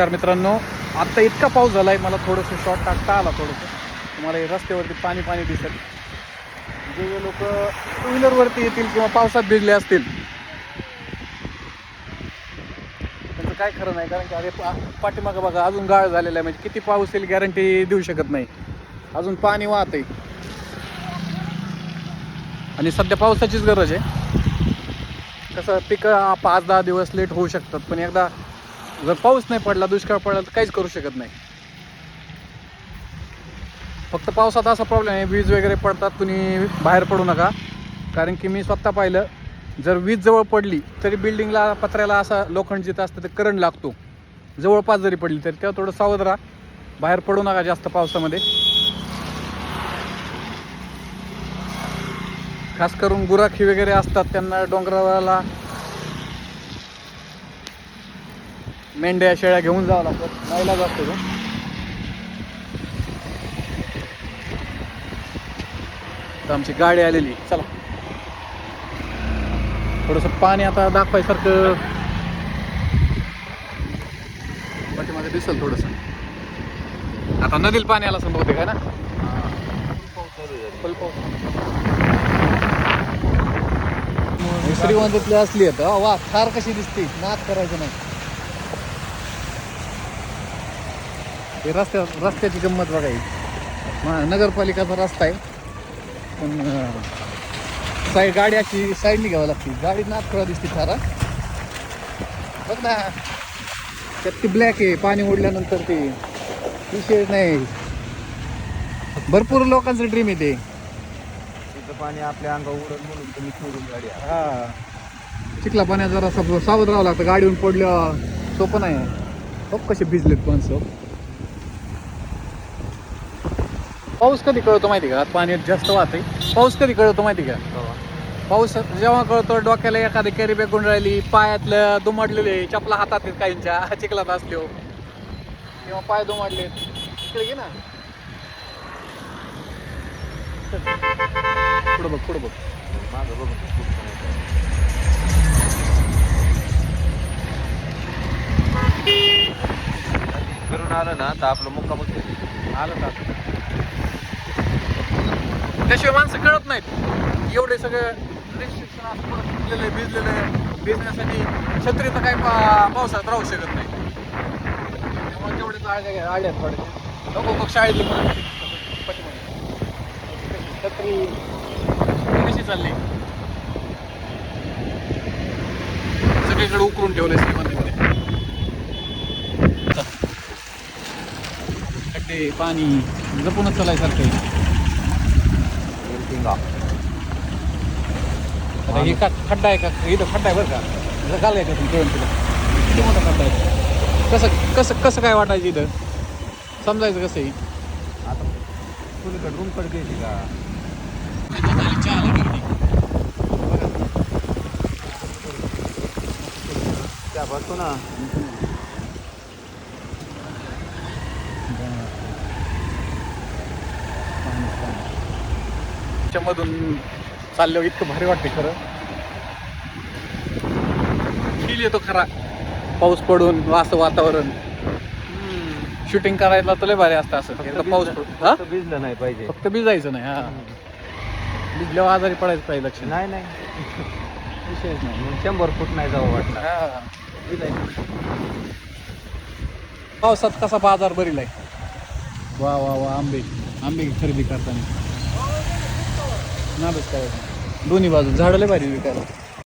नमस्कार मित्रांनो. आत्ता इतका पाऊस झाला आहे मला थोडंसं शॉर्ट टाकता आला थोडंसं. तुम्हाला हे रस्त्यावरती पाणी पाणी दिसेल जे जे लोक टू व्हीलरवरती येतील किंवा पावसात भिजले असतील. त्यांचं काय खरं नाही कारण की अरे पा पाठीमागं बघा अजून गाळ झालेला आहे. म्हणजे किती पाऊस येईल गॅरंटी देऊ शकत नाही. अजून पाणी वाहत आहे आणि सध्या पावसाचीच गरज आहे. कसं पिकं पाच दहा दिवस लेट होऊ शकतात पण एकदा जर पाऊस नाही पडला दुष्काळ पडला तर काहीच करू शकत नाही. फक्त पावसात असा प्रॉब्लेम आहे वीज वगैरे पडतात तुम्ही बाहेर पडू नका. कारण की मी स्वतः पाहिलं जर वीज जवळ पडली तरी बिल्डिंगला पत्र्याला असा लोखंड जिथं असतं ते करंट लागतो. जवळपास जरी पडली तरी तेव्हा थोडं सावध राहा. बाहेर पडू नका जास्त पावसामध्ये. खास करून गुराखी वगैरे असतात त्यांना डोंगराला मेंढ्या शेळ्या घेऊन जावं लागतं. नाईला जातो तो तर आमची गाडी आलेली. चला. थोडस पाणी आता दाखवायसारखं. पाठीमागे दिसल थोडस. आता नदीला पाणी आला संभवते काय ना? फुल पाऊस. श्रीमंतातली असली आहेत अहो, वा फार कशी दिसते? नाच करायचं नाही. हे रस्त्या रस्त्याची गंमत बघा ही. नगरपालिकाचा रस्ता आहे. पण साईड गाडी अशी साईडने घ्यावं लागते. गाडी करा दिसते थारा बघ ना. त्यात ती ब्लॅक आहे. पाणी ओढल्यानंतर ते विषय नाही. भरपूर लोकांचं ड्रीम आहे ते. पाणी आपल्या अंगावर उडत म्हणून तुम्ही सोडून गाडी. हा. चिखला पाण्यात जरा सावध राहावं लागतं. गाडीहून पडलं सोपं नाही. बघ कसे भिजलेत माणसं. पाऊस कधी कळतो माहिती का? पाणी जास्त वाहते. पाऊस कधी कळतो माहिती का? पाऊस जेव्हा कळतो डोक्याला एखादी कॅरी बॅग राहिली पायातलं दुमडलेले चपला हातात आहेत काहींच्या चिखलात असलो किंवा पाय दुमडले. इकडे घे ना. पुढं बघ पुढं बघ. मागं बघ. फिरून आलं ना तर आपलं मुक्कामच होईल. आलं का त्याशिवाय माणसं कळत नाहीत. एवढे सगळं रिस्ट्रिक्शन असं फुटलेलं आहे भिजलेलं आहे भिजण्यासाठी छत्री तर काय पा पावसात राहू शकत नाही. त्यामुळे तेवढे आळ्या घ्या आळ्या थोडे. नको मग शाळेतली छत्री. कशी चालली? सगळीकडे उकरून ठेवले श्रीमंतीमध्ये खड्डे पाणी जपूनच चालायसारखं आहे आता हे का खड्डा आहे का? इथं खड्डा आहे बरं का. जर घाल याच्यातून कळून तिथं किती मोठा खड्डा आहे? कसं कसं कसं काय वाटायचं इथं? समजायचं कसं आहे? आता कुणीकडे रूमकडे घ्यायची का? त्या भरतो ना. त्याच्यामधून चालल्यावर इतकं भारी वाटते खरं. फील येतो खरा. पाऊस पडून असं वातावरण. शूटिंग करायला तर लय भारी असतं असं. पाऊस पडून. हा? फक्त भिजलं नाही पाहिजे. फक्त भिजायचं नाही हा. भिजल्यावर आजारी पडायचं पाहिजे लक्ष नाही. नाही विषयच नाही. शंभर फूट नाही जावं वाटलं हा. पावसात कसा बाजार भरील आहे वा वा वा आंबे. आंबे खरेदी करताना. नाबच काय दोन्ही बाजू झाडं लय भारी विकायला.